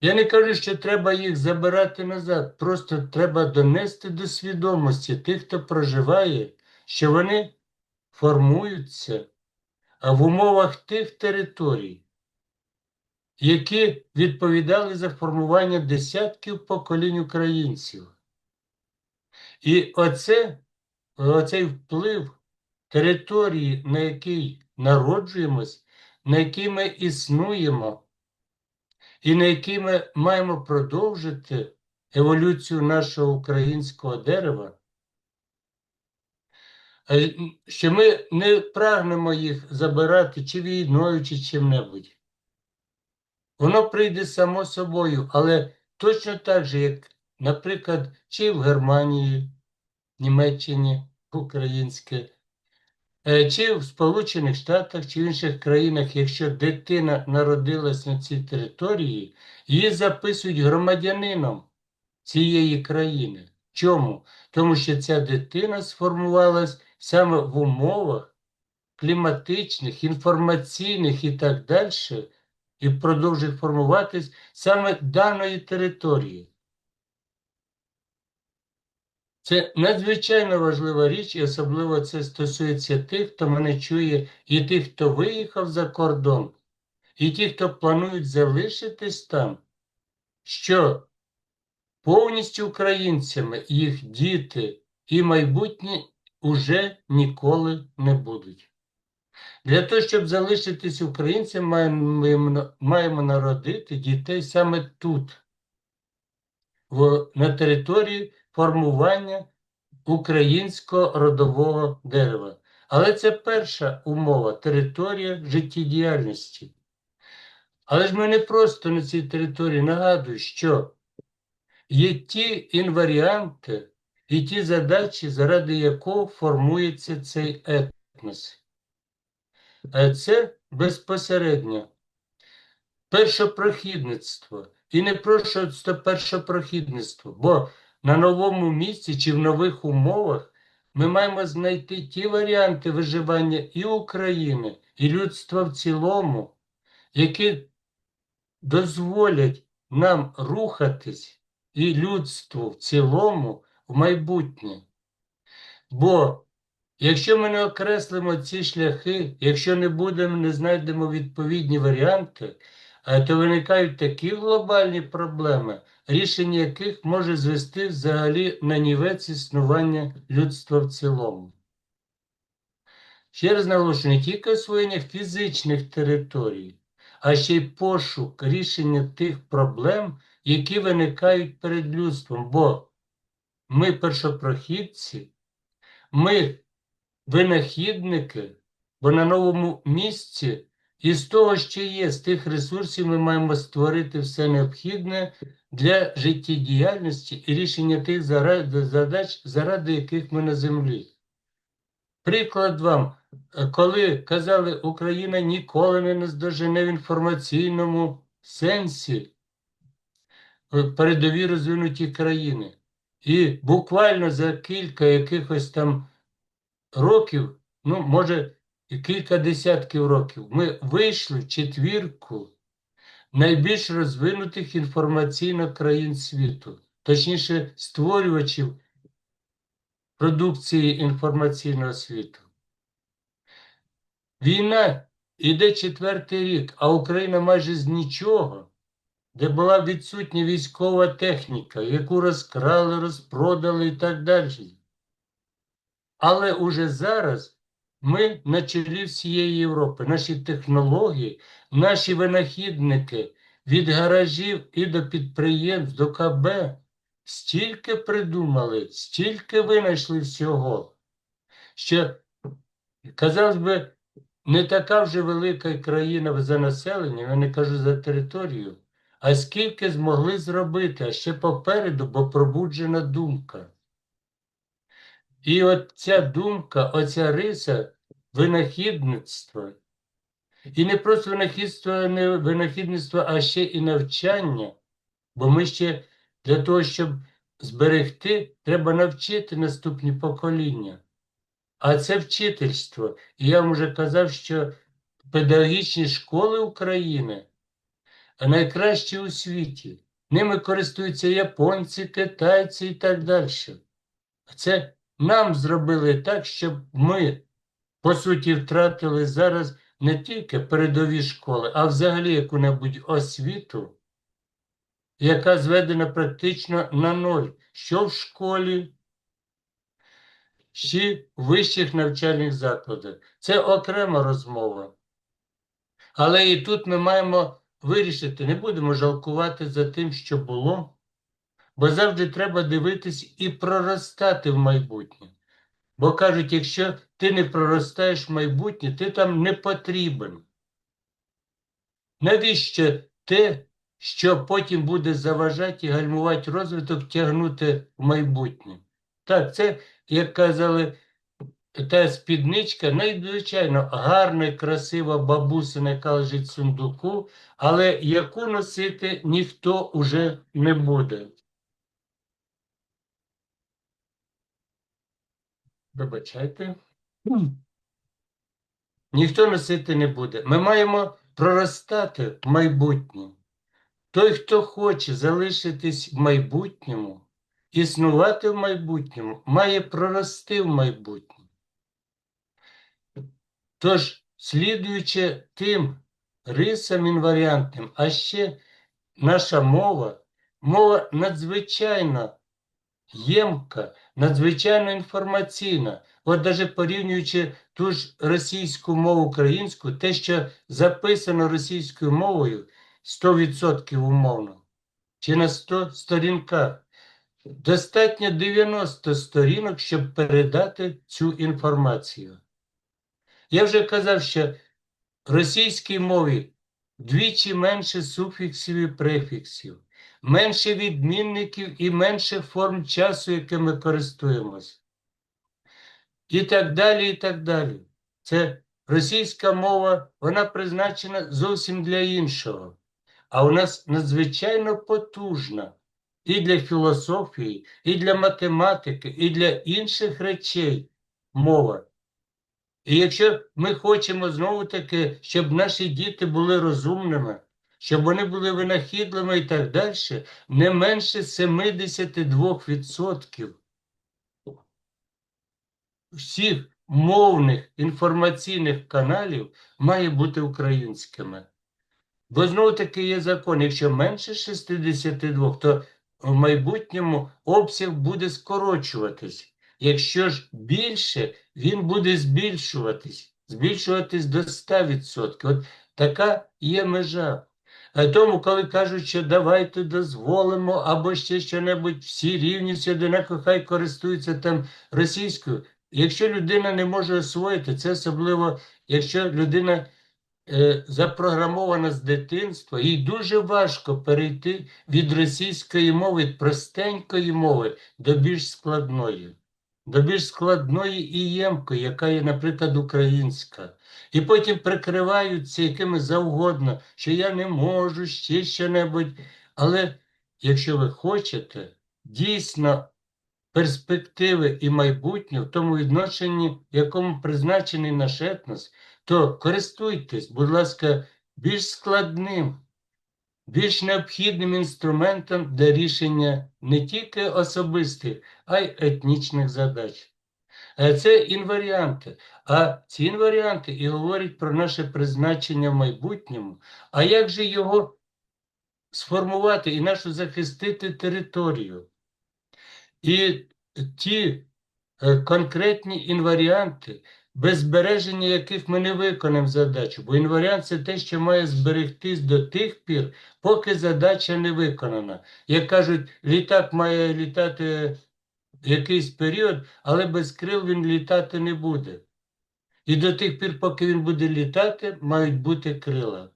Я не кажу, що треба їх забирати назад. Просто треба донести до свідомості тих, хто проживає, що вони формуються а в умовах тих територій, які відповідали за формування десятків поколінь українців. І оце, оцей вплив території, на якій народжуємось, на якій ми існуємо, і на якій ми маємо продовжити еволюцію нашого українського дерева, що ми не прагнемо їх забирати чи війною, чи чим-небудь. Воно прийде само собою, але точно так же, як, наприклад, чи в Германії, Німеччині, українське, чи в Сполучених Штатах, чи в інших країнах, якщо дитина народилась на цій території, її записують громадянином цієї країни. Чому? Тому що ця дитина сформувалась саме в умовах кліматичних, інформаційних і так далі, і продовжує формуватись саме даної території. Це надзвичайно важлива річ, і особливо це стосується тих, хто мене чує, і тих, хто виїхав за кордон, і ті, хто планують залишитись там, що повністю українцями їх діти і майбутнє уже ніколи не будуть. Для того, щоб залишитись українцем, маємо, маємо народити дітей саме тут, в, на території формування українського родового дерева. Але це перша умова територія життєдіяльності. Але ж ми не просто на цій території нагадую, що є ті інваріанти і ті задачі, заради якого формується цей етнос. Е, Це безпосередньо першопрохідництво. І не просто першопрохідництво, бо на новому місці чи в нових умовах ми маємо знайти ті варіанти виживання і України, і людства в цілому, які дозволять нам рухатись і людству в цілому в майбутнє. Бо якщо ми не окреслимо ці шляхи, якщо не будемо, не знайдемо відповідні варіанти, то виникають такі глобальні проблеми, рішення яких може звести взагалі на нівець існування людства в цілому. Ще раз наголошую, не тільки освоєння фізичних територій, а ще й пошук рішення тих проблем, які виникають перед людством. Бо ми першопрохідці, ми винахідники, бо на новому місці із того, що є, з тих ресурсів, ми маємо створити все необхідне для життєдіяльності і рішення тих задач, заради яких ми на землі. Приклад вам, коли казали, Україна ніколи не наздожене в інформаційному сенсі передові розвинуті країни. І буквально за кілька якихось там років, ну, може, і кілька десятків років, ми вийшли в четвірку найбільш розвинутих інформаційно країн світу, точніше, створювачів продукції інформаційного світу. Війна іде четвертий рік, а Україна майже з нічого, де була відсутня військова техніка, яку розкрали, розпродали і так далі. Але уже зараз ми на чолі всієї Європи, наші технології, наші винахідники від гаражів і до підприємств, до КБ стільки придумали, стільки винайшли всього, що, казалось би, не така вже велика країна за населення, я не кажу за територію, а скільки змогли зробити, а ще попереду, бо пробуджена думка. І от ця думка, оця риса винахідництва, і не просто винахідство, не винахідництво, а ще і навчання, бо ми ще для того, щоб зберегти, треба навчити наступні покоління. А це вчительство. І я вам вже казав, що педагогічні школи України найкращі у світі. Ними користуються японці, китайці і так далі. Це нам зробили так, щоб ми, по суті, втратили зараз не тільки передові школи, а взагалі яку-небудь освіту, яка зведена практично на ноль, що в школі, ще в вищих навчальних закладах. Це окрема розмова. Але і тут ми маємо вирішити, не будемо жалкувати за тим, що було, бо завжди треба дивитись і проростати в майбутнє. Бо кажуть, якщо ти не проростаєш в майбутнє, ти там не потрібен. Навіщо те, що потім буде заважати і гальмувати розвиток, тягнути в майбутнє? Так, це, як казали, та спідничка надзвичайно гарна красива бабусина, яка лежить в сундуку, але яку носити ніхто уже не буде. Вибачайте. Ніхто носити не буде. Ми маємо проростати в майбутнє. Той, хто хоче залишитись в майбутньому, існувати в майбутньому, має прорости в майбутнє. Тож, слідуючи тим рисам інваріантним, а ще наша мова, мова надзвичайно ємка, надзвичайно інформаційна. От навіть порівнюючи ту ж російську мову українську, те, що записано російською мовою 100% умовно, чи на 100 сторінках, достатньо 90 сторінок, щоб передати цю інформацію. Я вже казав, що в російській мові вдвічі менше суфіксів і префіксів, менше відмінників і менше форм часу, якими користуємось. І так далі, і так далі. Це російська мова, вона призначена зовсім для іншого. А у нас надзвичайно потужна і для філософії, і для математики, і для інших речей мова. І якщо ми хочемо знову таки, щоб наші діти були розумними, щоб вони були винахідливими і так далі, не менше 72% всіх мовних інформаційних каналів має бути українськими. Бо знову таки є закон, якщо менше 62, то в майбутньому обсяг буде скорочуватись. Якщо ж більше, він буде збільшуватись, збільшуватись до 100%. От така є межа. А тому, коли кажуть, що давайте дозволимо або ще що-небудь, всі рівні, всі одинаково, хай користуються там російською. Якщо людина не може освоїти, це особливо, якщо людина е, запрограмована з дитинства, їй дуже важко перейти від російської мови, від простенької мови до більш складної до більш складної і ємкої, яка є, наприклад, українська. І потім прикриваються якими завгодно, що я не можу ще що-небудь. Але якщо ви хочете дійсно перспективи і майбутнє в тому відношенні, якому призначений наш етнос, то користуйтесь, будь ласка, більш складним більш необхідним інструментом для рішення не тільки особистих, а й етнічних задач. Е, це інваріанти. А ці інваріанти і говорять про наше призначення в майбутньому. А як же його сформувати і нашу захистити територію? І ті е, конкретні інваріанти, без збереження яких ми не виконаємо задачу. Бо інваріант це те, що має зберегтись до тих пір, поки задача не виконана. Як кажуть, літак має літати якийсь період, але без крил він літати не буде. І до тих пір, поки він буде літати, мають бути крила.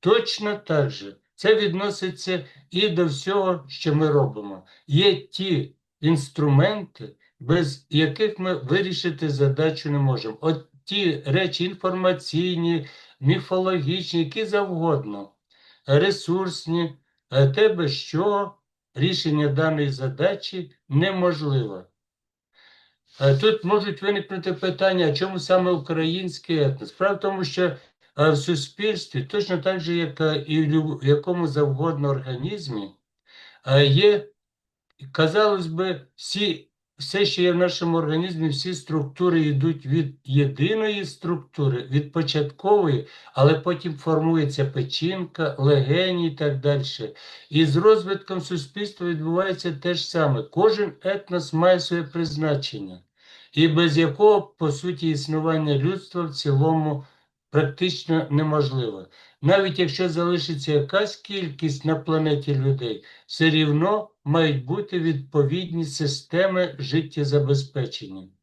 Точно так же це відноситься і до всього, що ми робимо. Є ті інструменти, без яких ми вирішити задачу не можемо. От ті речі інформаційні, міфологічні, які завгодно, ресурсні, те, без що рішення даної задачі неможливо. Тут можуть виникнути питання, чому саме український етнос? Справа в тому, що в суспільстві, точно так же, як е, і в якому завгодно організмі, е, є, казалось би, всі, все, що є в нашому організмі, всі структури йдуть від єдиної структури, від початкової, але потім формується печінка, легені і так далі. І з розвитком суспільства відбувається те ж саме. Кожен етнос має своє призначення, і без якого, по суті, існування людства в цілому практично неможливо. Навіть якщо залишиться якась кількість на планеті людей, все рівно мають бути відповідні системи життєзабезпечення.